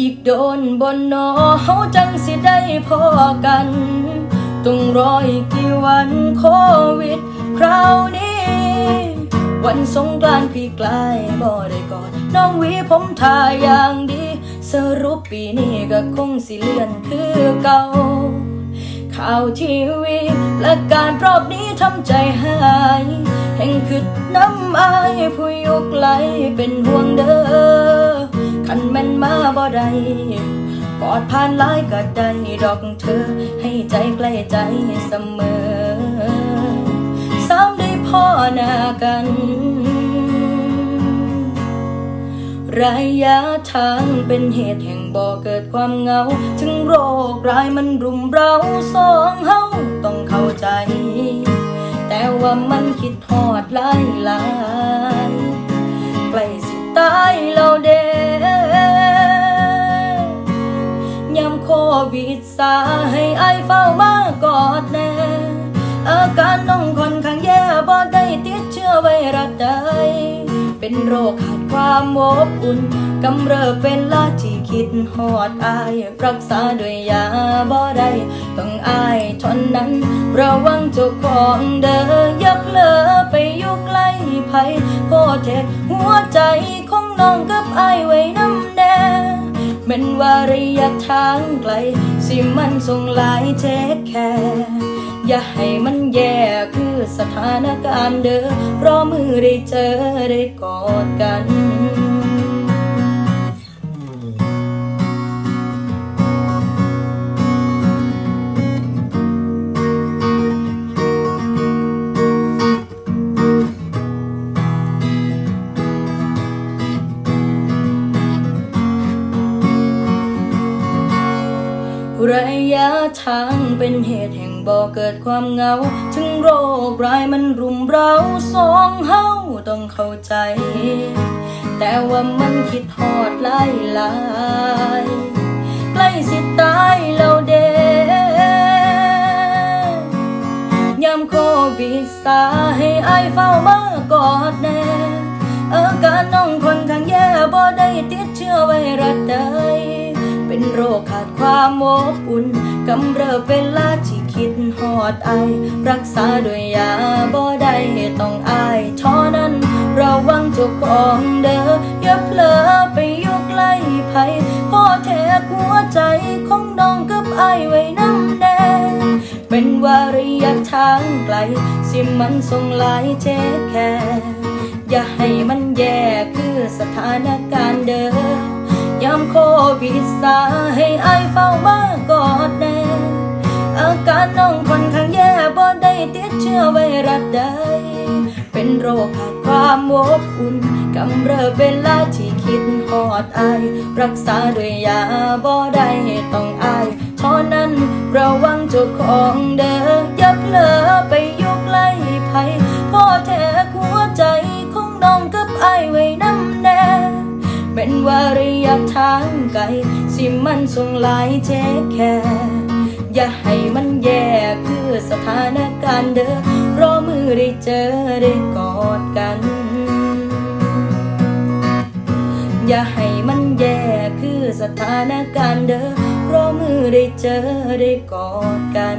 อีกโดนบนนอเฮาจังสิได้พอกัน ต้องรออีกกี่วันโควิด คราวนี้ วันสงกรานต์ปีกลายบ่ได้กอดน้องวีผมทาอย่างดี สรุปปีนี้ก็คงสิเลื่อนคือเก่า ข่าวทีวีและการรอบนี้ทำใจหายแห่งคืดน้ำอายผู้ยกไหลเป็นห่วงเด้อ คันแม่นมาบ่ได้กอดผ่านหลายก็ได้ดอกเธอ ให้ใจใกล้ใจเสมอสามได้พ่อหน้ากันระยะทางเป็นเหตุแห่งบ่อเกิดความเหงา ถึงโรคร้ายมันรุมเราสองเฮาต้องเข้าใจ แต่ว่ามันคิดทอดหลายหลายใกล้สิตายแล้ว โควิดซาให้ไอายเฝ้ามากอดแน่อาการน้องค่อนข้างแย่บ่ได้ติดเชื้อไวรัสใดเป็นโรคขาดความอบอุ่นกำเริบเป็นลาที่คิดหอดอาย รักษาด้วยยาบ่ได้ต้องอายท่านั้น ระวังเจ้าของเด้อย่าเลอไปอยู่ใกล้ไผโพเทคหัวใจของน้องกับอายไว้น้ำ แน่แม่นว่าระยะทางไกล สิมันส่งหลายเทคแคร์อย่าให้มันแย่คือสถานการณ์เด้อรอมือได้เจอได้กอดกัน ระยะทางเป็นเหตุแห่งบ่อเกิดความเหงา ถึงโรคร้ายมันรุมเราสองเฮาต้องเข้าใจ แต่ว่ามันคิดทอดหลายหลายใกล้สิตายแล้วเด้ยามโควิดซาให้อายเฝ้ามากอดแน่อาการน้องคนข้างแย่บ่ได้ติดเชื้อไวรัสใดเป็นโรค ความอบอุ่นกำเริบเวลาที่คิดหอดไอ รักษาด้วยยาบ่ได้ต้องอายท่านั้นระวังเจ้าของเด้ออย่าเผลอไปอยู่ใกล้ไผพ่อแทกหัวใจของน้องกับไอายไว้น้ำแน่เป็นวาระยะทางไกล สิมันส่งหลายเทคแคร์อย่าให้ โควิดซาให้อายเฝ้ามากอดแน่อาการน้องค่อนข้างแย่บ่ได้ติดเชื้อไวรัสใด เป็นโรคขาดความอบอุ่นกำเริบเวลาที่คิดหอดอาย รักษาด้วยยาบ่ได้ต้องอายเท่านั้นระวังเจ้าของเด้ออย่าเผลอไป ไกลสิมันส่งหลายเทคแคร์อย่าให้มันแย่คือสถานการณ์เด้อรอมือได้เจอได้กอดกัน อย่าให้มันแย่คือสถานการณ์เด้อรอมือได้เจอได้กอดกัน